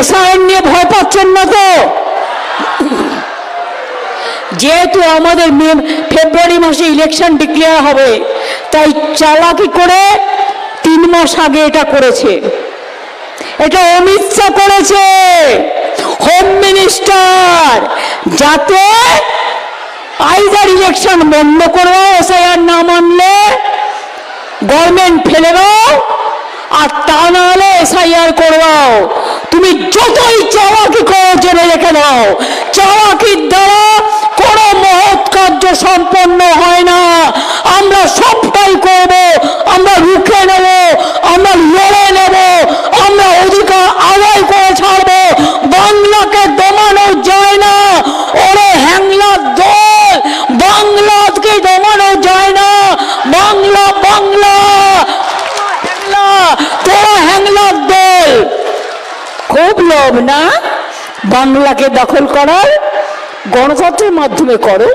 SIN নিয়ে ভয় পাচ্ছেন না তো? যেহেতু আমাদের ফেব্রুয়ারি মাসে ইলেকশন ডিক্লেয়ার হবে, তাই চালাকি করে তিন মাস আগে এটা করেছে। এটা অমিত শাহ করেছে। হোম মিনিস্টার যাতে আইদার ইলেকশন বন্ধ করব এসআইআর না মানলে গভর্নমেন্ট ফেলে দাও, আর তা না হলে এসআইআর করবাও। তুমি যতই চাওয়াকি করো, জেনে রেখে নাও। চাওয়াকির দ্বারা কোনো মহৎ কার্য সম্পন্ন হয় না। আমরা সবটাই করব, আমরা রুখে নেব আমরা লড়ে নেব আমরা অধিকার আদায় করে ছাড়বো বাংলাকে দমানো যায় না ওরে হ্যাংলার দল বাংলাকে দমানো যায় না বাংলা বাংলা হ্যাংলা তোরা হ্যাংলার দল খুব লোভ না? বাংলাকে দখল করার গণতন্ত্রের মাধ্যমে করো,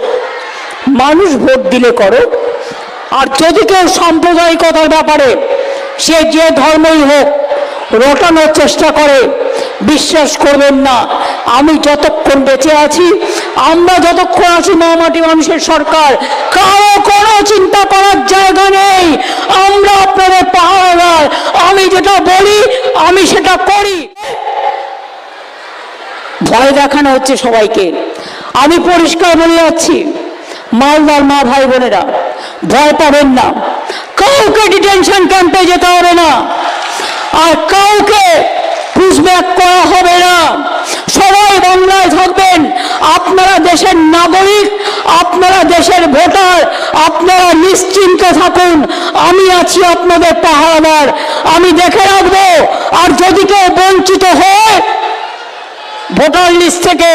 মানুষ ভোট দিলে করো, আর যদি কেউ সাম্প্রদায়িকতার ব্যাপারে সে যে ধর্মই হোক, রটানোর চেষ্টা করে, বিশ্বাস করবেন না। আমি যতক্ষণ বেঁচে আছি, আমরা যতক্ষণ আছি মামাটি মানুষের সরকার, কারও কোনো চিন্তা করার জায়গা নেই। আমরা আপনাদের পাহাড়ার আমি যেটা বলি, আমি সেটা করি। ভয় দেখানো হচ্ছে সবাইকে। আমি পরিষ্কার বলে যাচ্ছি, মালদার মা ভাই বোনেরা, ভয় পাবেন না। কাউকে ডিটেনশন ক্যাম্পে যেতে হবে না। আর কাউকে পুষব্যাক করা হবে না। সবাই বাংলায় থাকবেন। আপনারা দেশের নাগরিক, আপনারা দেশের ভোটার, আপনারা নিশ্চিন্তে থাকুন। আমি আছি আপনাদের পাহাড়াদার আমি দেখে রাখব। আর যদি কেউ বঞ্চিত হয় ভোটার লিস্ট থেকে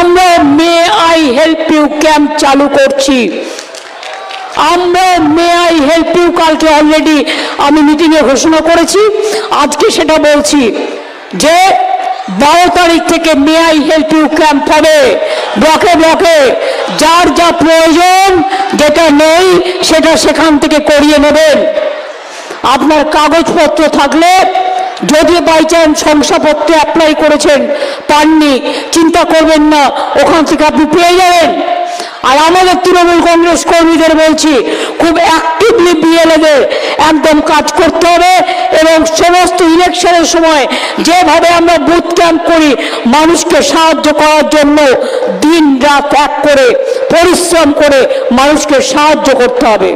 আমরা may I help you camp চালু করছি। আমরা মে আই হেল্প ইউ কালকে অলরেডি আমি মিটিংয়ে ঘোষণা করেছি। আজকে সেটা বলছি যে বারো তারিখ থেকে may I help you camp হবে। ব্লকে ব্লকে যার যা প্রয়োজন যেটা নেই সেটা সেখান থেকে করিয়ে নেবেন। আপনার কাগজপত্র থাকলে যদি বাই চান্স শংসাপত্রে অ্যাপ্লাই করেছেন, পাননি, চিন্তা করবেন না, ওখান থেকে আপনি পেয়ে যাবেন। আর আমাদের তৃণমূল কংগ্রেস কর্মীদের বলছি, খুব অ্যাক্টিভলি বিএলএদের একদম কাজ করতে হবে এবং সমস্ত ইলেকশনের সময় যেভাবে আমরা বুথ ক্যাম্প করি, মানুষকে সাহায্য করার জন্য দিন রাত এক করে, পরিশ্রম করে মানুষকে সাহায্য করতে হবে।